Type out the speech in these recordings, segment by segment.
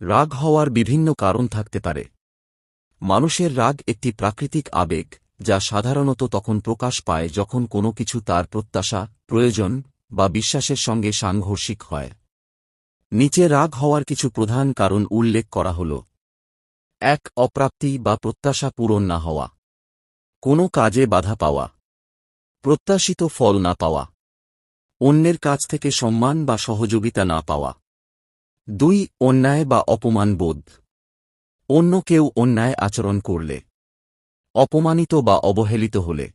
রাগ হওয়ার বিভিন্ন কারণ থাকতে পারে। মানুষের রাগ একটি প্রাকৃতিক আবেগ, যা সাধারণত তখন প্রকাশ পায় যখন কোনো কিছু তার প্রত্যাশা, প্রয়োজন বা বিশ্বাসের সঙ্গে সাংঘর্ষিক হয়। নিচে রাগ হওয়ার কিছু প্রধান কারণ উল্লেখ করা হল। এক, অপ্রাপ্তি বা প্রত্যাশা পূরণ না হওয়া। কোনো কাজে বাধা পাওয়া। প্রত্যাশিত ফল না পাওয়া। অন্যের কাছ থেকে সম্মান বা সহযোগিতা না পাওয়া। দুই, অন্যায় বা অপমান বোধ। অন্য কেউ অন্যায় আচরণ করলে, অপমানিত বা অবহেলিত হলে।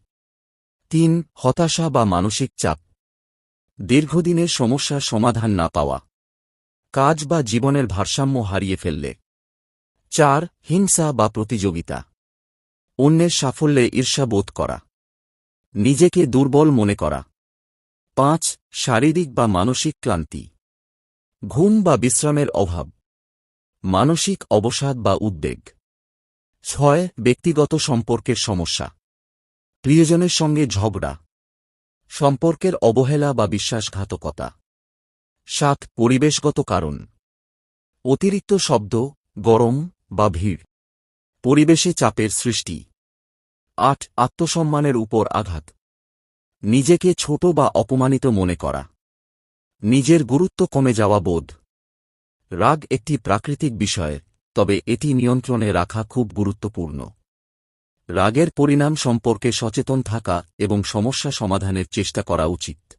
তিন, হতাশা বা মানসিক চাপ। দীর্ঘদিনের সমস্যার সমাধান না পাওয়া। কাজ বা জীবনের ভারসাম্য হারিয়ে ফেললে। চার, হিংসা বা প্রতিযোগিতা। অন্যের সাফল্যে ঈর্ষাবোধ করা। নিজেকে দুর্বল মনে করা। পাঁচ, শারীরিক বা মানসিক ক্লান্তি। ঘুম বা বিশ্রামের অভাব। মানসিক অবসাদ বা উদ্বেগ। ছয়, ব্যক্তিগত সম্পর্কের সমস্যা। প্রিয়জনের সঙ্গে ঝগড়া। সম্পর্কের অবহেলা বা বিশ্বাসঘাতকতা। সাত, পরিবেশগত কারণ। অতিরিক্ত শব্দ, গরম বা ভিড়। পরিবেশে চাপের সৃষ্টি। আট, আত্মসম্মানের উপর আঘাত। নিজেকে ছোট বা অপমানিত মনে করা। নিজের গুরুত্ব কমে যাওয়া বোধ। রাগ একটি প্রাকৃতিক বিষয়, তবে এটি নিয়ন্ত্রণে রাখা খুব গুরুত্বপূর্ণ। রাগের পরিণাম সম্পর্কে সচেতন থাকা এবং সমস্যা সমাধানের চেষ্টা করা উচিত।